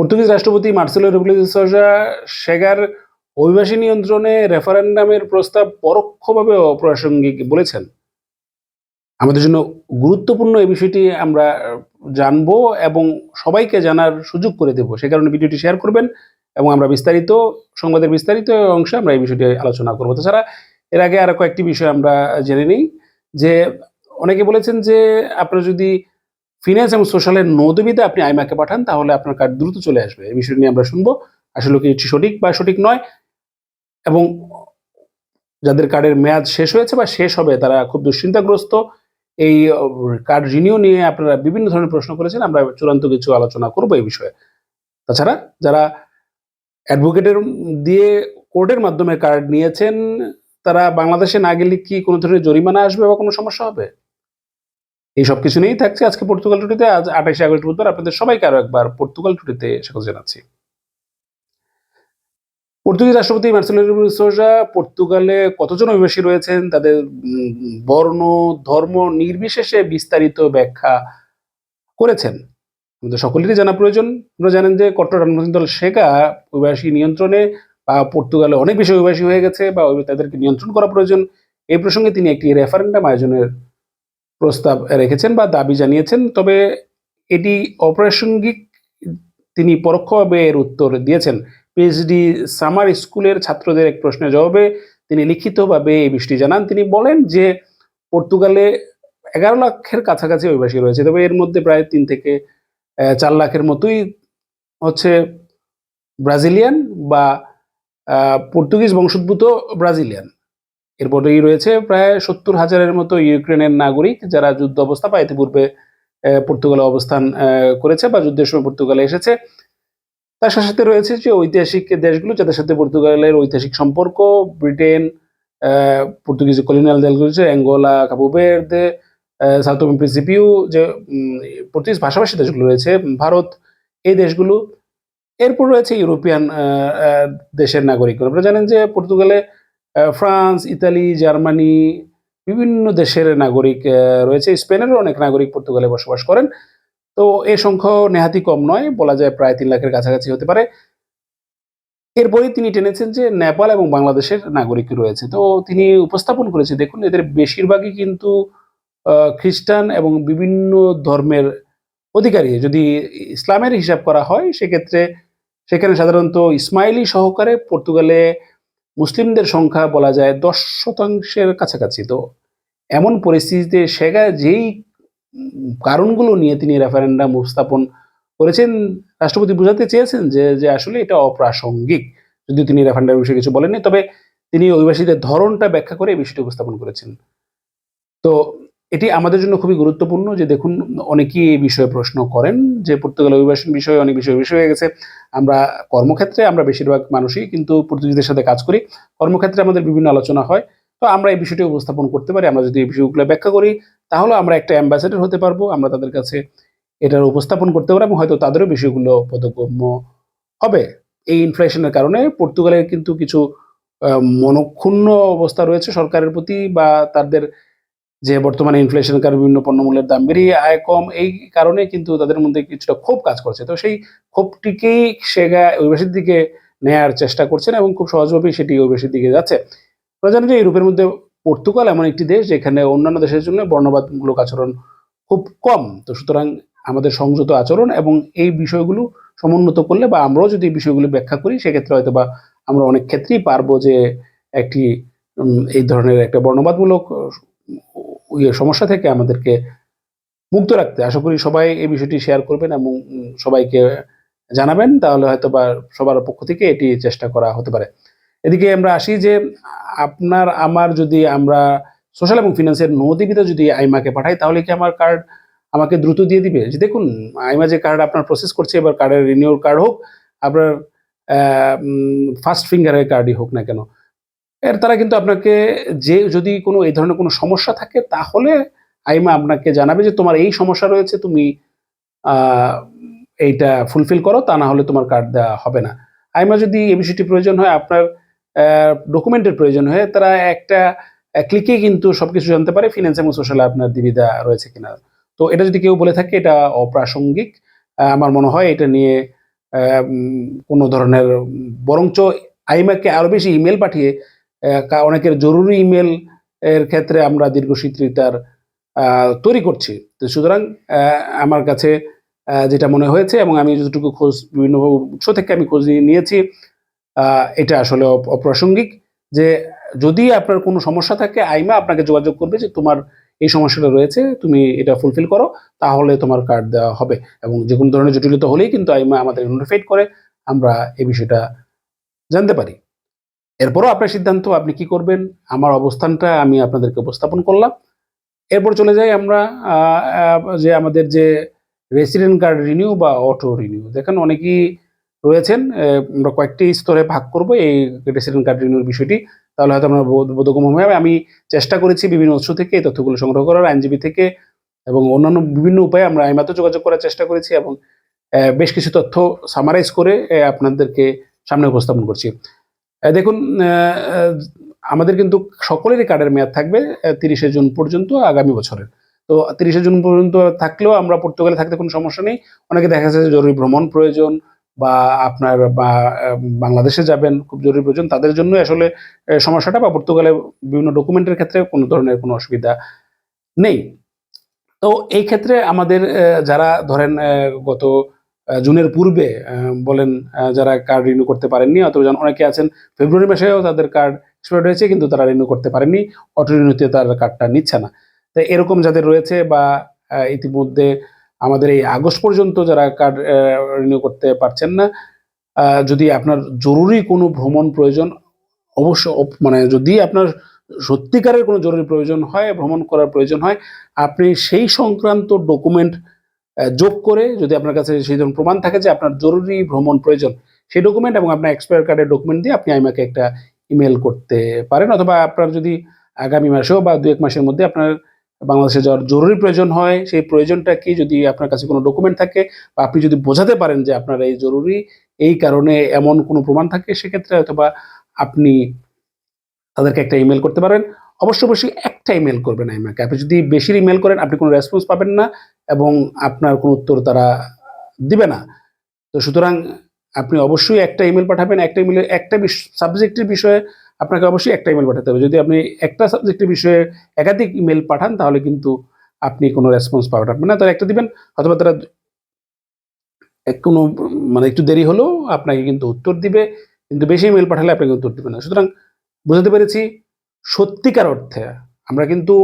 Portuguese রাষ্ট্রপতি Marcelo রেবুলিস সোজা সেগার অভিবাসী নিয়ন্ত্রণে রেফারেন্ডামের প্রস্তাব পরোক্ষভাবে অপ্রাসঙ্গিক বলেছেন। আমাদের জন্য গুরুত্বপূর্ণ এই বিষয়টি আমরা জানব এবং সবাইকে জানার সুযোগ করে দেব। সে কারণে ভিডিওটি শেয়ার করবেন এবং আমরা বিস্তারিত, সংবাদের বিস্তারিত অংশে আমরা এই বিষয়টি আলোচনা করব। তাছাড়া এর আগে আরও কয়েকটি বিষয় আমরা জেনে নিই, যে অনেকে বলেছেন যে আপনারা যদি ফিনান্স এবং সোশ্যালের নদবিতে আপনি আইমাকে পাঠান, তাহলে আপনার কার্ড দ্রুত চলে আসবে। এই বিষয় নিয়ে আমরা শুনব। আসলে কি সঠিক বা সঠিক নয়? এবং যাদের কার্ডের মেয়াদ শেষ হয়েছে বা শেষ হবে, তারা খুব দুশ্চিন্তাগ্রস্ত। এই কার্ড রিনিউ নিয়ে আপনারা বিভিন্ন ধরনের প্রশ্ন করেছেন, আমরা চূড়ান্ত কিছু আলোচনা করব এই বিষয়ে। তাছাড়া যারা অ্যাডভোকেটের দিয়ে কোর্টের মাধ্যমে কার্ড নিয়েছেন, তারা বাংলাদেশে না গেলে কি কোনো ধরনের জরিমানা আসবে বা কোনো সমস্যা হবে? এই সব কিছু নিয়েই থাকছে আজকে পর্তুগাল টুটিতে আজ আঠাশে আগস্ট বুধবার আপনাদের সবাইকে আরও একবার পর্তুগাল টুটিতে স্বাগত জানাচ্ছি। পর্তুগিজ রাষ্ট্রপতি মার্সেলো রেবুলো সোজা পর্তুগালে কতজন অভিবাসী রয়েছেন, তাদের বর্ণ, ধর্ম নির্বিশেষে বিস্তারিত ব্যাখ্যা করেছেন। সকলেরই জানা প্রয়োজন। আপনারা জানেন যে কট্টর রাজনৈতিক দল শেখা অভিবাসী নিয়ন্ত্রণে, বা পর্তুগালে অনেক বেশি অভিবাসী হয়ে গেছে, বা তাদেরকে নিয়ন্ত্রণ করা প্রয়োজন। এই প্রসঙ্গে তিনি একটি রেফারেন্ডাম আয়োজনের প্রস্তাব রেখেছেন বা দাবি জানিয়েছেন, তবে এটি অপ্রাসঙ্গিক, তিনি পরোক্ষভাবে এর উত্তর দিয়েছেন। পিএইচডি সামার স্কুলের ছাত্রদের এক প্রশ্নের জবাবে তিনি লিখিতভাবে এই বিষয়টি জানান। তিনি বলেন যে, পর্তুগালে এগারো লাখের কাছাকাছি অভিবাসী রয়েছে, তবে এর মধ্যে প্রায় তিন থেকে চার লাখের মতোই হচ্ছে ব্রাজিলিয়ান বা পর্তুগিজ বংশোদ্ভূত ব্রাজিলিয়ান। এরপরেই রয়েছে প্রায় সত্তর হাজারের মতো ইউক্রেনের নাগরিক যারা যুদ্ধ অবস্থা বা ইতিপূর্বে পর্তুগালে অবস্থান করেছে বা যুদ্ধের সময় পর্তুগালে এসেছে। তার সাথে সাথে রয়েছে যে ঐতিহাসিক দেশগুলো, যাদের সাথে পর্তুগালের ঐতিহাসিক সম্পর্ক, ব্রিটেন পর্তুগিজ কলোনিয়াল দেশগুলো হচ্ছে অ্যাঙ্গোলা কাবুবেরদে সাউথ প্রিন্সিপিউ যে পর্তুগিজ ভাষাভাষী দেশগুলো রয়েছে, ভারত, এই দেশগুলো। এরপর রয়েছে ইউরোপিয়ান দেশের নাগরিক। আপনারা জানেন যে পর্তুগালে ফ্রান্স, ইতালি, জার্মানি, বিভিন্ন দেশের নাগরিক রয়েছে। স্পেনেরও অনেক নাগরিক পর্তুগালে বসবাস করেন। তো এ সংখ্যা নেহাতি কম নয়, বলা যায় প্রায় তিন লাখের কাছাকাছি হতে পারে। এরপরে তিনি টেনেছেন যে নেপাল এবং বাংলাদেশের নাগরিক রয়েছে। তো তিনি উপস্থাপন করেছে। দেখুন, এদের বেশিরভাগই কিন্তু খ্রিস্টান এবং বিভিন্ন ধর্মের অধিকারী। যদি ইসলামের হিসাব করা হয়, সেক্ষেত্রে সেখানে সাধারণত ইসমাইলি সহকারে পর্তুগালে মুসলিমদের সংখ্যা বলা যায় দশ শতাংশের কাছাকাছি। তো এমন পরিস্থিতিতে সেগা যেই কারণগুলো নিয়ে তিনি রেফারেন্ডাম উপস্থাপন করেছেন, রাষ্ট্রপতি বোঝাতে চেয়েছেন যে যে আসলে এটা অপ্রাসঙ্গিক যদি তিনি রেফারেন্ডাম বিষয়ে কিছু বলেননি, তবে তিনি অভিবাসীদের ধরনটা ব্যাখ্যা করে এই বিষয়টি উপস্থাপন করেছেন। তো এটি আমাদের জন্য খুবই গুরুত্বপূর্ণ যে দেখুন, অনেকেই এই বিষয়ে প্রশ্ন করেন যে পর্তুগাল অভিবাসন বিষয়ে অনেক বিষয় বিষয় হয়ে গেছে। আমরা কর্মক্ষেত্রে আমরা বেশিরভাগ মানুষই কিন্তু পর্তুগিজদের সাথে কাজ করি। কর্মক্ষেত্রে আমাদের বিভিন্ন আলোচনা হয়। তো আমরা এই বিষয়টি উপস্থাপন করতে পারি, আমরা যদি এই বিষয়গুলো ব্যাখ্যা করি, তাহলে আমরা একটা অ্যাম্বাসেডর হতে পারব। আমরা তাদের কাছে এটার উপস্থাপন করতে পারব হয়তো তাদেরও বিষয়গুলো বোধগম্য হবে। এই ইনফ্লেশনের কারণে পর্তুগালের কিন্তু কিছু মনক্ষুণ্ণ অবস্থা রয়েছে সরকারের প্রতি বা তাদের যে বর্তমানে ইনফ্লেশন কারণে বিভিন্ন পণ্যমূল্যের দাম বেরিয়ে আয় কম, এই কারণে কিন্তু তাদের মধ্যে কিছুটা ক্ষোভ কাজ করছে। তো সেই ক্ষোভটিকেই সেগা অভিবাসীর দিকে নেয়ার চেষ্টা করছেন এবং খুব সহজভাবেই সেটি অভিবাসীর দিকে যাচ্ছে। আমরা জানি যে ইউরোপের মধ্যে পর্তুগাল এমন একটি দেশ যেখানে অন্যান্য দেশের জন্য বর্ণবাদমূলক আচরণ খুব কম। তো সুতরাং আমাদের সংযত আচরণ এবং এই বিষয়গুলো সমুন্নত করলে বা আমরাও যদি এই বিষয়গুলো ব্যাখ্যা করি, সেক্ষেত্রে হয়তো বা আমরা অনেক ক্ষেত্রেই পারব যে একটি এই ধরনের একটা বর্ণবাদমূলক সমস্যা থেকে আমাদেরকে মুক্ত রাখতে। আশা করি সবাই এই বিষয়টি শেয়ার করবেন এবং সবাইকে জানাবেন, তাহলে হয়তো বা সবার পক্ষ থেকে এটি চেষ্টা করা হতে পারে। এদিকে আমরা আসি যে, আপনার আমার যদি আমরা সোশ্যাল এবং ফিনান্সের নদীবিতে যদি আইমাকে পাঠাই, তাহলে কি আমার কার্ড আমাকে দ্রুত দিয়ে দিবে? যে দেখুন, আইমা যে কার্ড আপনার প্রসেস করছে, এবার কার্ডের রিনিউর কার্ড হোক, আপনার ফার্স্ট ফিঙ্গারের কার্ডই হোক না কেন। এর তারা কিন্তু আপনাকে যে, যদি কোনো, এই ধরনের কোনো সমস্যা থাকে, তাহলে আইমা আপনাকে জানাবে যে, তোমার এই সমস্যা রয়েছে, তুমি এইটা ফুলফিল করো, তা না হলে তোমার কার্ড দেওয়া হবে না। আইমা যদি এই বিষয়টি প্রয়োজন হয়, আপনার ডকুমেন্টের প্রয়োজন হয়, তারা একটা ক্লিকে কিন্তু সবকিছু জানতে পারে ফিনান্স এবং সোশ্যাল আপনার দিবিদা রয়েছে কিনা। তো এটা যদি কেউ বলে থাকে, এটা অপ্রাসঙ্গিক। আমার মনে হয় এটা নিয়ে কোনো ধরনের, বরঞ্চ আইমাকে আরও বেশি ইমেল পাঠিয়ে অনেকের জরুরি ইমেল এর ক্ষেত্রে আমরা দীর্ঘসূত্রিতার তৈরি করছি। তো সুতরাং আমার কাছে যেটা মনে হয়েছে এবং আমি যতটুকু খোঁজ, বিভিন্ন উৎস থেকে আমি খোঁজ নিয়েছি এটা আসলে অপ- অপ্রাসঙ্গিক যে যদি আপনার কোনো সমস্যা থাকে, আইমা আপনাকে যোগাযোগ করবে যে তোমার এই সমস্যাটা রয়েছে, তুমি এটা ফুলফিল করো, তাহলে তোমার কার্ড দেওয়া হবে। এবং যে কোনো ধরনের জটিলতা হলেই কিন্তু আইমা আমাদের নোটিফাইড করে, আমরা এই বিষয়টা জানতে পারি। এরপরও আপনার সিদ্ধান্ত, আপনি কি করবেন? আমার অবস্থানটা আমি আপনাদেরকে উপস্থাপন করলাম। এরপর চলে যাই আমরা যে আমাদের যে রেসিডেন্ট কার্ড রিনিউ বা অটো রিনিউ দেখেন অনেকেই রয়েছেন আমরা কয়েকটি স্তরে ভাগ করব এই রেসিডেন্ট কার্ড রিনিউর বিষয়টি। তাহলে হয়তো আমরা বোধ- বোধগম্য হবে আমি চেষ্টা করেছি বিভিন্ন উৎস থেকে এই তথ্যগুলো সংগ্রহ করার, আইনজীবী থেকে এবং অন্যান্য বিভিন্ন উপায়ে আমরা আইমাতে যোগাযোগ করার চেষ্টা করেছি এবং বেশ কিছু তথ্য সামারাইজ করে আপনাদেরকে সামনে উপস্থাপন করছি। দেখুন আমাদের কিন্তু সকলেরই কার্ডের মেয়াদ থাকবে তিরিশে জুন পর্যন্ত, আগামী বছরের। তো তিরিশে জুন পর্যন্ত থাকলেও আমরা পর্তুগালে থাকতে কোনো সমস্যা নেই। অনেকে দেখা যাচ্ছে জরুরি ভ্রমণ প্রয়োজন বা আপনার, বা বাংলাদেশে যাবেন, খুব জরুরি প্রয়োজন, তাদের জন্য আসলে সমস্যাটা বা পর্তুগালে বিভিন্ন ডকুমেন্টের ক্ষেত্রে কোনো ধরনের কোনো অসুবিধা নেই। তো এই ক্ষেত্রে আমাদের যারা ধরেন গত জুনের পূর্বে বলেন যারা কার্ড রিনিউ করতে পারেননি, অথবা অনেকে আছেন, ফেব্রুয়ারি মাসেও তাদের কার্ড এক্সপায়ার্ড হয়েছে, কিন্তু তারা রিনিউ করতে পারেননি অটো রিনিউতে তার কার্ডটা নিচ্ছে না। তাই এরকম যাদের রয়েছে বা ইতিমধ্যে আমাদের এই আগস্ট পর্যন্ত যারা কার্ড রিনিউ করতে পারছেন না যদি আপনার জরুরি কোনো ভ্রমণ প্রয়োজন, অবশ্য মানে যদি আপনার সত্যিকারের কোনো জরুরি প্রয়োজন হয়, ভ্রমণ করার প্রয়োজন হয়, আপনি সেই সংক্রান্ত ডকুমেন্ট যোগ করে যদি আপনার কাছে সেই ধরনের প্রমাণ থাকে যে আপনার জরুরি ভ্রমণ প্রয়োজন, সেই ডকুমেন্ট এবং আপনার এক্সপায়ার কার্ডের ডকুমেন্ট দিয়ে আপনি আমাকে একটা ইমেল করতে পারেন। অথবা আপনার যদি আগামী মাসেও বা দু এক মাসের মধ্যে আপনার বাংলাদেশে যাওয়ার জরুরি প্রয়োজন হয়, সেই প্রয়োজনটা কি যদি আপনার কাছে কোনো ডকুমেন্ট থাকে বা আপনি যদি বোঝাতে পারেন যে আপনার এই জরুরি, এই কারণে এমন কোনো প্রমাণ থাকে, সেক্ষেত্রে অথবা আপনি তাদেরকে একটা ইমেল করতে পারেন। অবশ্য অবশ্যই একটা ইমেল করবেন আইমাকে আপনি যদি বেশি ইমেল করেন, আপনি কোনো রেসপন্স পাবেন না এবং আপনার কোনো উত্তর তারা দিবে না। তো সুতরাং আপনি অবশ্যই একটা ইমেল পাঠাবেন, একটা ইমেলে একটা সাবজেক্টের বিষয়ে আপনাকে অবশ্যই একটা ইমেল পাঠাতে হবে। যদি আপনি একটা সাবজেক্টের বিষয়ে একাধিক ইমেল পাঠান, তাহলে কিন্তু আপনি কোনো রেসপন্স পাবেন না। তারা একটা দিবেন, অথবা তারা কোনো মানে একটু দেরি হলেও আপনাকে কিন্তু উত্তর দিবে, কিন্তু বেশি ইমেল পাঠালে আপনাকে উত্তর দিবে না। সুতরাং বুঝতে পেরেছি সত্যিকার অর্থে আমরা কিন্তু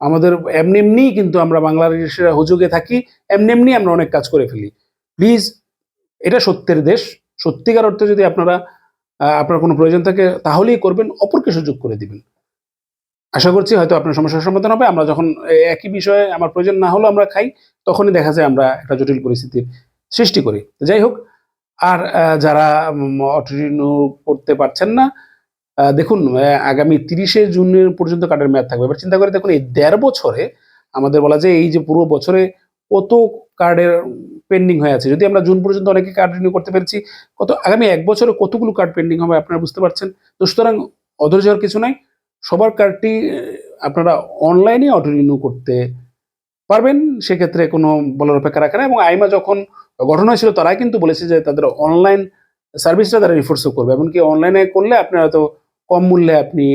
আমাদের এমনি এমনি কিন্তু আমরা বাংলাদেশের হুজুগে থাকি, এমনি এমনি আমরা অনেক কাজ করে ফেলি। প্লিজ এটা সত্যের দেশ। সত্যিকার অর্থে যদি আপনারা আপনার কোনো প্রয়োজন থাকে, তাহলেই করবেন। অপরকে সুযোগ করে দিবেন। আশা করছি হয়তো আপনার সমস্যার সমাধান হবে। আমরা যখন একই বিষয়ে আমার প্রয়োজন না হলেও আমরা খাই, তখনই দেখা যায় আমরা একটা জটিল পরিস্থিতির সৃষ্টি করি। যাই হোক, আর যারা অটিরিনিউ করতে পারছেন না দেখুন আগামী তিরিশে জুনের পর্যন্ত কার্ডের মেয়াদ থাকবে। এবার চিন্তা করে দেখুন, এই দেড় বছরে আমাদের বলা যায় এই যে পুরো বছরে কত কার্ডের পেন্ডিং হয়ে আছে? যদি আমরা জুন পর্যন্ত অনেকে কার্ড রিনিউ করতে পেরেছি, কত, আগামী এক বছরে কতগুলো কার্ড পেন্ডিং হবে আপনারা বুঝতে পারছেন? তো সুতরাং অধৈর্য হওয়ার কিছু নাই। সবার কার্ডটি আপনারা অনলাইনে অটো রিনিউ করতে পারবেন। সেক্ষেত্রে কোনো বলার অপেক্ষা রাখে না এবং আইমা যখন গঠন হয়েছিল, তারাই কিন্তু বলেছে যে তাদের অনলাইন সার্ভিসটা তারা রিফোর্সও করবে। এমনকি অনলাইনে করলে আপনারা তো কম মূল্যে আপনি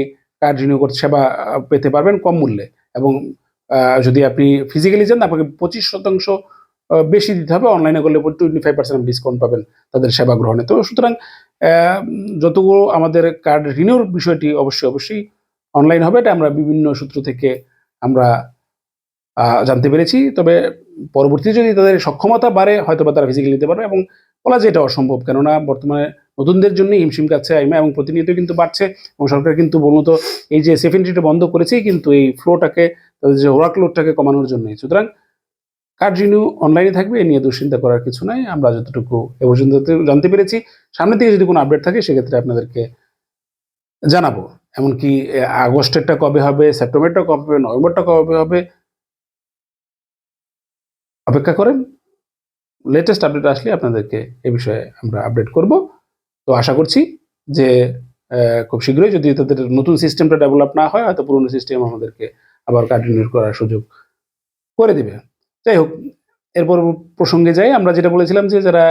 কার্ড করতে সেবা পেতে পারবেন কম মূল্যে এবং যদি আপনি ফিজিক্যালি যান, আপনাকে পঁচিশ শতাংশ বেশি দিতে হবে। অনলাইনে করলে টোয়েন্টি ফাইভ পার্সেন্ট ডিসকাউন্ট পাবেন তাদের সেবা গ্রহণে। তো সুতরাং যতগুলো আমাদের কার্ড রিনিউর বিষয়টি অবশ্যই অবশ্যই অনলাইন হবে। এটা আমরা বিভিন্ন সূত্র থেকে আমরা জানতে পেরেছি। তবে পরবর্তীতে যদি তাদের সক্ষমতা বাড়ে হয়তো বা তারা ফিজিক্যালি নিতে পারবে এবং বলা যায় এটা অসম্ভব। কেননা বর্তমানে নতুনদের জন্য হিমশিম কাছে আইমা এবং প্রতিনিয়ত কিন্তু বাড়ছে এবং সরকার কিন্তু মূলত এই যে সেফ এন্ট্রিটা বন্ধ করেছেই কিন্তু এই ফ্লোটাকে যে ওয়ার্কলোডটাকে কমানোর জন্যই। সুতরাং কার্ড রিনিউ অনলাইনে থাকবে, এ নিয়ে দুশ্চিন্তা করার কিছু নাই। আমরা যতটুকু এ পর্যন্ত জানতে পেরেছি। সামনে থেকে যদি কোনো আপডেট থাকে, সেক্ষেত্রে আপনাদেরকে জানাব। এমনকি আগস্টেরটা কবে হবে, সেপ্টেম্বরটা কবে হবে, নভেম্বরটা কবে হবে, অপেক্ষা করেন। লেটেস্ট আপডেট আসলে আপনাদেরকে এ বিষয়ে আমরা আপডেট করব। তো আশা করছি যে খুব শীঘ্রই যদি তাদের নতুন সিস্টেমটা ডেভেলপ না হয়, হয়তো পুরনো সিস্টেম আমাদেরকে আবার কন্টিনিউ করার সুযোগ করে দিবে। যাই হোক, এরপর প্রসঙ্গে যাই। আমরা যেটা বলেছিলাম যে, যারা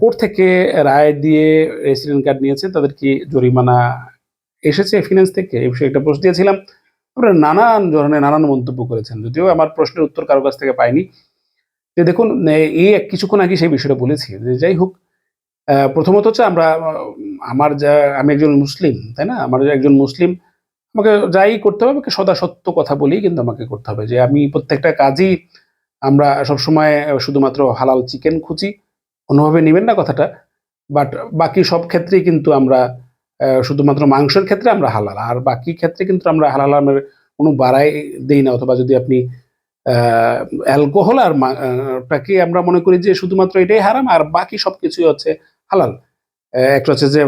কোর্ট থেকে রায় দিয়ে রেসিডেন্ট কার্ড নিয়েছে, তাদের কি জরিমানা এসেছে ফিনান্স থেকে? এই বিষয়ে একটা প্রশ্ন দিয়েছিলাম। আপনারা নানান ধরনের, নানান মন্তব্য করেছেন। যদিও আমার প্রশ্নের উত্তর কারও কাছ থেকে পাইনি। যে দেখুন এই কিছুক্ষণ আগে সেই বিষয়টা বলেছি। যে যাই হোক প্রথমত হচ্ছে আমরা আমার যা, আমি একজন মুসলিম, তাই না? আমার একজন মুসলিম, আমাকে যাই করতে হবে, আমাকে সদা সত্য কথা বলেই কিন্তু আমাকে করতে হবে যে আমি প্রত্যেকটা কাজই আমরা সবসময় শুধুমাত্র হালাল চিকেন খুঁজি, অন্যভাবে নেবেন না কথাটা, বাট বাকি সব ক্ষেত্রেই কিন্তু আমরা শুধুমাত্র মাংসের ক্ষেত্রে আমরা হালাল, আর বাকি ক্ষেত্রে কিন্তু আমরা হালাল আমের কোনো বাড়াই দেই না, অথবা যদি আপনি অ্যালকোহল আর টাকে আমরা মনে করি যে শুধুমাত্র এটাই হারাম, আর বাকি সব কিছুই হচ্ছে হালাল। একটা হচ্ছে যে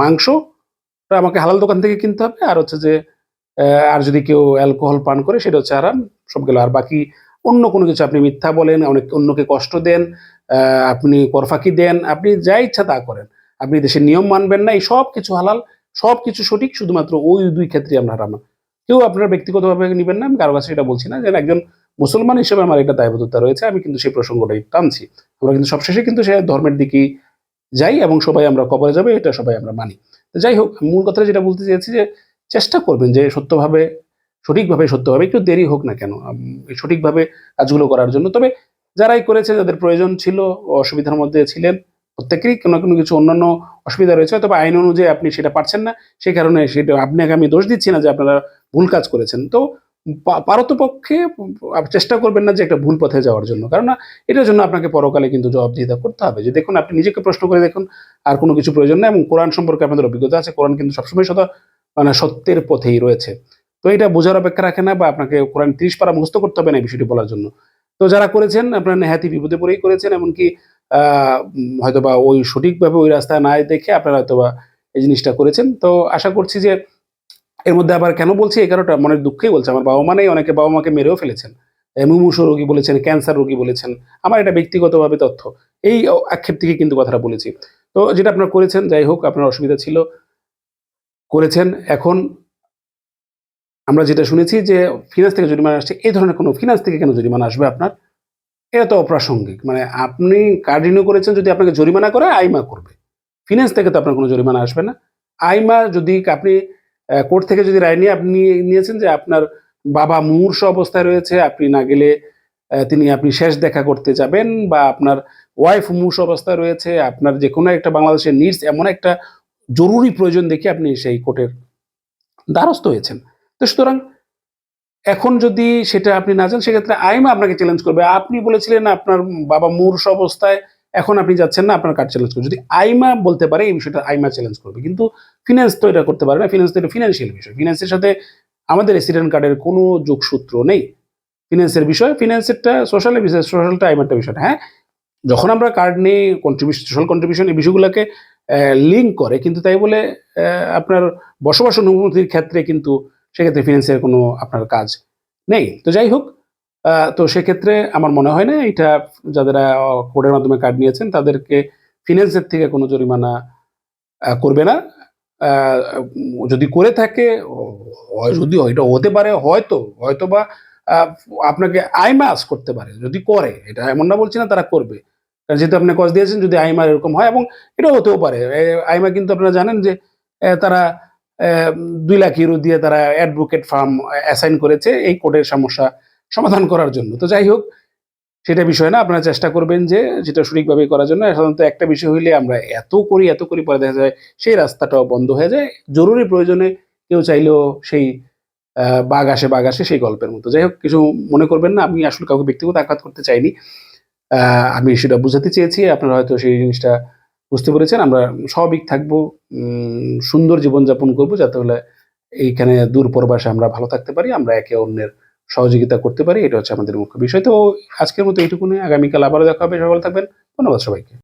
মাংস আমাকে হালাল দোকান থেকে কিনতে হবে, আর হচ্ছে যে আর যদি কেউ অ্যালকোহল পান করে, সেটা হচ্ছে আরাম সব গেল। আর বাকি অন্য কোনো কিছু আপনি মিথ্যা বলেন, অনেক, অন্যকে কষ্ট দেন আপনি করফাকি দেন, আপনি যা ইচ্ছা তা করেন। আপনি দেশের নিয়ম মানবেন না, এই সব কিছু হালাল, সব কিছু সঠিক, শুধুমাত্র ওই দুই ক্ষেত্রে আমরা হারাম। কেউ আপনারা ব্যক্তিগতভাবে নেবেন না, আমি কারও কাছে এটা বলছি না যে একজন মুসলমান হিসেবে আমার এটা দায়বদ্ধতা রয়েছে, আমি কিন্তু সেই প্রসঙ্গটাই টানছি। আমরা কিন্তু সবশেষে কিন্তু সে ধর্মের দিকেই যাই এবং সবাই আমরা কবরে যাবে, এটা সবাই আমরা মানি। যাই হোক, মূল কথাটা যেটা বলতে চেয়েছি যে, চেষ্টা করবেন যে সত্যভাবে, সঠিকভাবে সত্যভাবে, একটু দেরি হোক না কেন সঠিকভাবে কাজগুলো করার জন্য। তবে যারাই করেছে, যাদের প্রয়োজন ছিল, অসুবিধার মধ্যে ছিলেন, প্রত্যেকেরই কোনো কোনো কিছু অন্যান্য অসুবিধা রয়েছে তবে আইন অনুযায়ী আপনি সেটা পারছেন না সেই কারণে সেটা, আপনাকে আমি দোষ দিচ্ছি না যে আপনারা ভুল কাজ করেছেন। তো পারতপক্ষে চেষ্টা করবেন না যে একটা ভুল পথে যাওয়ার জন্য। কারণ এটার জন্য আপনাকে পরকালে কিন্তু জবাবদিহিতা করতে হবে। যে দেখুন আপনি নিজেকে প্রশ্ন করে দেখুন আর কোনো কিছু প্রয়োজন নেই এবং কোরআন সম্পর্কে আপনাদের অভিজ্ঞতা আছে। কোরআন কিন্তু সবসময় সদা মানে সত্যের পথেই রয়েছে। তো এটা বোঝার অপেক্ষা রাখে না বা আপনাকে কোরআন তিরিশ পারা মুখস্থ করতে হবে না এই বিষয়টি বলার জন্য। তো যারা করেছেন আপনারা নেহাতি বিপদে পড়েই করেছেন এমনকি আহ, উম, হয়তোবা ওই সঠিকভাবে ওই রাস্তায় না দেখে আপনারা হয়তোবা এই জিনিসটা করেছেন। তো আশা করছি যে এর মধ্যে আবার কেন বলছি এই কারণটা মনের দুঃখেই বলছে। আমার বাবা মা নেই, অনেকে বাবা মাকে মেরেও ফেলেছেন। মুমূর্ষ রোগী বলেছেন, ক্যান্সার রোগী বলেছেন। আমার এটা ব্যক্তিগতভাবে তথ্য। এই আক্ষেপ থেকে কিন্তু কথাটা বলেছি। তো যেটা আপনারা করেছেন, যাই হোক, আপনার অসুবিধা ছিল। করেছেন। এখন আমরা যেটা শুনেছি যে ফিনান্স থেকে জরিমানা আসছে, এই ধরনের কোনো ফিনান্স থেকে কেন জরিমানা আসবে আপনার? এটা তো অপ্রাসঙ্গিক। মানে আপনি কার্ড রিনিউ করেছেন, যদি আপনাকে জরিমানা করে, আইমা করবে। ফিনান্স থেকে তো আপনার কোনো জরিমানা আসবে না। আইমা যদি আপনি কোর্ট থেকে যদি রায় নিয়ে আপনি নিয়েছেন যে আপনার বাবা মূর্ষ অবস্থায় রয়েছে, আপনি না গেলে তিনি আপনি শেষ দেখা করতে যাবেন বা আপনার ওয়াইফ মূর্ষ অবস্থায় রয়েছে, আপনার যে কোনো একটা বাংলাদেশের নিডস এমন একটা জরুরি প্রয়োজন দেখে আপনি সেই কোর্টের দ্বারস্থ হয়েছেন। তো সুতরাং এখন যদি সেটা আপনি না যান সেক্ষেত্রে আইমা আপনাকে চ্যালেঞ্জ করবে। আপনি বলেছিলেন আপনার বাবা মূর্ষ অবস্থায় এখন আপনি যাচ্ছেন না, আপনার কার্ড চ্যালেঞ্জ করবে? যদি আইমা বলতে পারে, এই বিষয়টা আইমা চ্যালেঞ্জ করবে। কিন্তু ফিনান্স তো এটা করতে পারে না। ফিনান্স তো এটা ফিনান্সিয়াল বিষয়। ফিনান্সের সাথে আমাদের রেসিডেন্ট কার্ডের কোনো যোগসূত্র নেই। ফিনান্সের বিষয় ফিনান্সেরটা সোশ্যাল বিষয় সোশ্যালটা আইমারটা বিষয়টা হ্যাঁ? যখন আমরা কার্ড নিয়ে কন্ট্রিবিউশন সোশ্যাল কন্ট্রিবিউশন এই বিষয়গুলোকে লিঙ্ক করে, কিন্তু তাই বলে আপনার বসবাস অনুমতির ক্ষেত্রে কিন্তু সেক্ষেত্রে ফিনান্সের কোনো আপনার কাজ নেই। তো যাই হোক তো সেক্ষেত্রে আমার মনে হয় না, এটা যারা কোর্টের মাধ্যমে কার্ড নিয়েছেন, তাদেরকে ফিনান্সের থেকে কোনো জরিমানা করবে না। যদি করে থাকে যদি এটা হতে পারে, হয়তো হয়তো বা আপনাকে আইমাস করতে পারে, যদি করে, এটা এমন না বলছি না তারা করবে। কারণ যেহেতু আপনি কজ দিয়েছেন, যদি আইমার এরকম হয়, এবং এটা হতেও পারে। আইমা কিন্তু আপনারা জানেন যে তারা দুই লাখ ইউরো দিয়ে তারা অ্যাডভোকেট ফার্ম অ্যাসাইন করেছে, এই কোর্টের সমস্যা সমাধান করার জন্য। তো যাই হোক, সেটা বিষয় না, আপনারা চেষ্টা করবেন যে যেটা সঠিকভাবে করার জন্য। সাধারণত একটা বিষয় হইলে আমরা এত করি এত করি, পরে দেখা যায় সেই রাস্তাটাও বন্ধ হয়ে যায়। জরুরি প্রয়োজনে কেউ চাইলেও সেই বাঘ আসে বাঘ আসে সেই গল্পের মতো। যাই হোক, কিছু মনে করবেন না, আমি আসলে কাউকে ব্যক্তিগত আঘাত করতে চাইনি। আমি সেটা বুঝাতে চেয়েছি, আপনারা হয়তো সেই জিনিসটা বুঝতে পেরেছেন। আমরা স্বাভাবিক থাকব সুন্দর জীবনযাপন করব, যাতে হলে এইখানে দূর পরবাসে আমরা ভালো থাকতে পারি, আমরা একে অন্যের সহযোগিতা করতে পারি, এটা হচ্ছে আমাদের মুখ্য বিষয়। তো আজকের মতো এইটুকুনি। আগামীকাল আবারও দেখা হবে। সকাল থাকবেন। ধন্যবাদ সবাইকে।